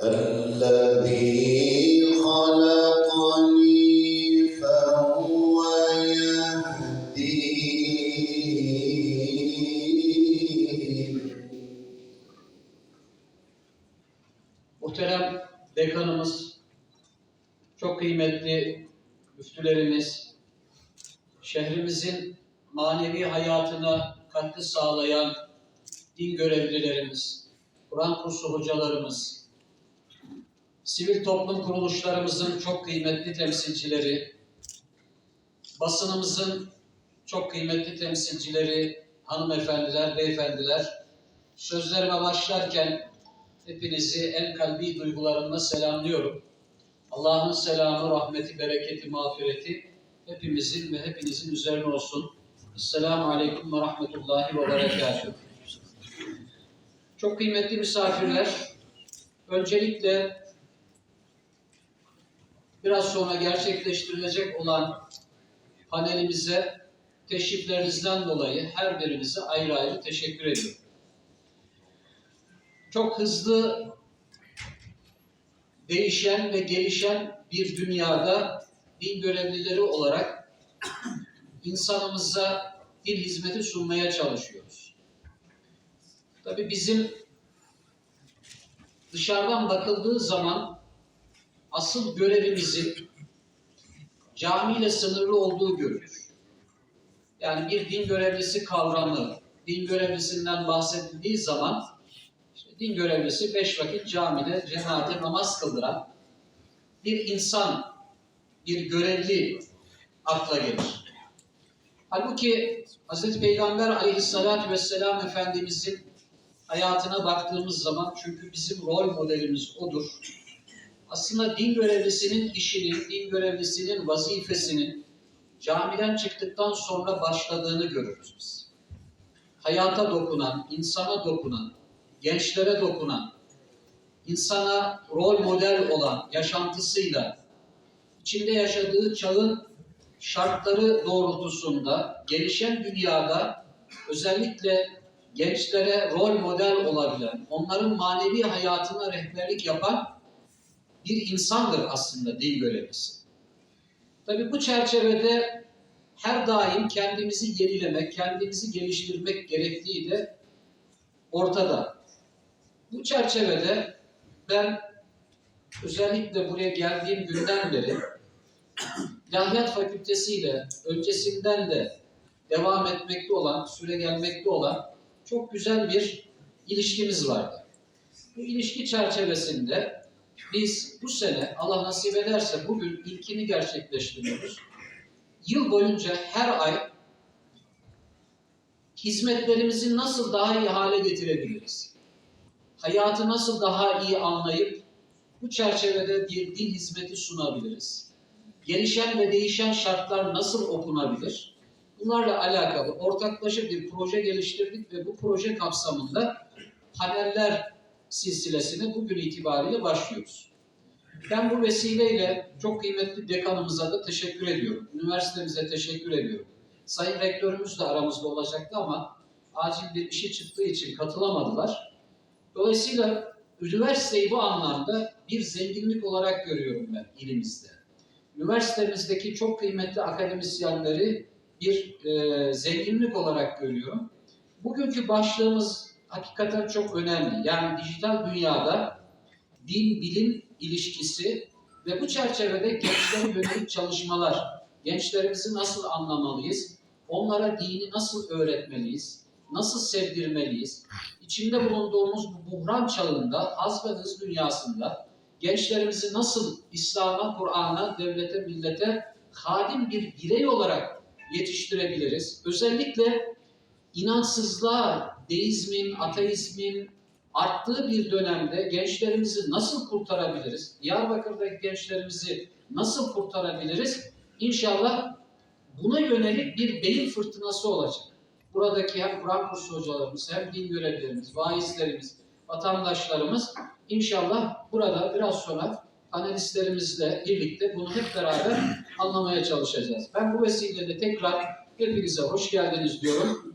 Muhterem dekanımız, çok kıymetli müftülerimiz, şehrimizin manevi hayatına katkı sağlayan din görevlilerimiz, Kur'an kursu hocalarımız, sivil toplum kuruluşlarımızın çok kıymetli temsilcileri, basınımızın çok kıymetli temsilcileri, hanımefendiler, beyefendiler, sözlerime başlarken Hepinizi en kalbi duygularımla selamlıyorum. Allah'ın selamı, rahmeti, bereketi, mağfireti hepimizin ve hepinizin üzerine olsun. Esselamu Aleyküm ve Rahmetullahi ve Berekatuhu. Çok kıymetli misafirler, öncelikle biraz sonra gerçekleştirilecek olan panelimize teşriflerinizden dolayı her birinize ayrı ayrı teşekkür ediyorum çok hızlı değişen ve gelişen bir dünyada din görevlileri olarak insanımıza din hizmeti sunmaya çalışıyoruz. Tabii bizim dışarıdan bakıldığı zaman asıl görevimizin camiyle sınırlı olduğu görülür. Yani bir din görevlisi kavramı, din görevlisinden bahsedildiği zaman işte din görevlisi beş vakit camide cemaate namaz kıldıran bir insan, bir görevli akla gelir. Halbuki Hz. Peygamber aleyhissalatü vesselam Efendimizin hayatına baktığımız zaman çünkü bizim rol modelimiz odur. Aslında din görevlisinin işinin, din görevlisinin vazifesinin camiden çıktıktan sonra başladığını görürüz biz. Hayata dokunan, insana dokunan, gençlere dokunan, insana rol model olan yaşantısıyla, içinde yaşadığı çağın şartları doğrultusunda, gelişen dünyada özellikle gençlere rol model olabilen, onların manevi hayatına rehberlik yapan bir insandır aslında din görevlisi. Tabi bu çerçevede her daim kendimizi yenilemek, kendimizi geliştirmek gerektiği de ortada. Bu çerçevede ben özellikle buraya geldiğim günden beri İlahiyat Fakültesi ile öncesinden de devam etmekte olan, süre gelmekte olan çok güzel bir ilişkimiz vardı. Bu ilişki çerçevesinde biz bu sene Allah nasip ederse bugün ilkini gerçekleştiriyoruz. Yıl boyunca her ay hizmetlerimizi nasıl daha iyi hale getirebiliriz? Hayatı nasıl daha iyi anlayıp bu çerçevede bir din hizmeti sunabiliriz? Gelişen ve değişen şartlar nasıl okunabilir? Bunlarla alakalı ortaklaşa bir proje geliştirdik ve bu proje kapsamında paneller silsilesine bugün itibariyle başlıyoruz. Ben bu vesileyle çok kıymetli dekanımıza da teşekkür ediyorum. Üniversitemize teşekkür ediyorum. Sayın Rektörümüz de aramızda olacaktı ama acil bir işi çıktığı için katılamadılar. Dolayısıyla üniversiteyi bu anlamda bir zenginlik olarak görüyorum ben ilimizde. Üniversitemizdeki çok kıymetli akademisyenleri bir e, zenginlik olarak görüyorum. Bugünkü başlığımız hakikaten çok önemli. Yani dijital dünyada din bilim ilişkisi ve bu çerçevede gençlere yönelik çalışmalar, gençlerimizi nasıl anlamalıyız, onlara dini nasıl öğretmeliyiz, nasıl sevdirmeliyiz, içinde bulunduğumuz bu buhran çağında, haz ve hız dünyasında gençlerimizi nasıl İslam'a, Kur'an'a, devlete, millete hadim bir birey olarak yetiştirebiliriz? Özellikle inançsızlığa, deizmin, ateizmin, arttığı bir dönemde gençlerimizi nasıl kurtarabiliriz? Diyarbakır'daki gençlerimizi nasıl kurtarabiliriz? İnşallah buna yönelik bir beyin fırtınası olacak. Buradaki hem Kur'an kursu hocalarımız, hem din görevlilerimiz, vaizlerimiz, vatandaşlarımız inşallah burada biraz sonra panelistlerimizle birlikte bunu hep beraber anlamaya çalışacağız. Ben bu vesileyle tekrar hepinize hoş geldiniz diyorum.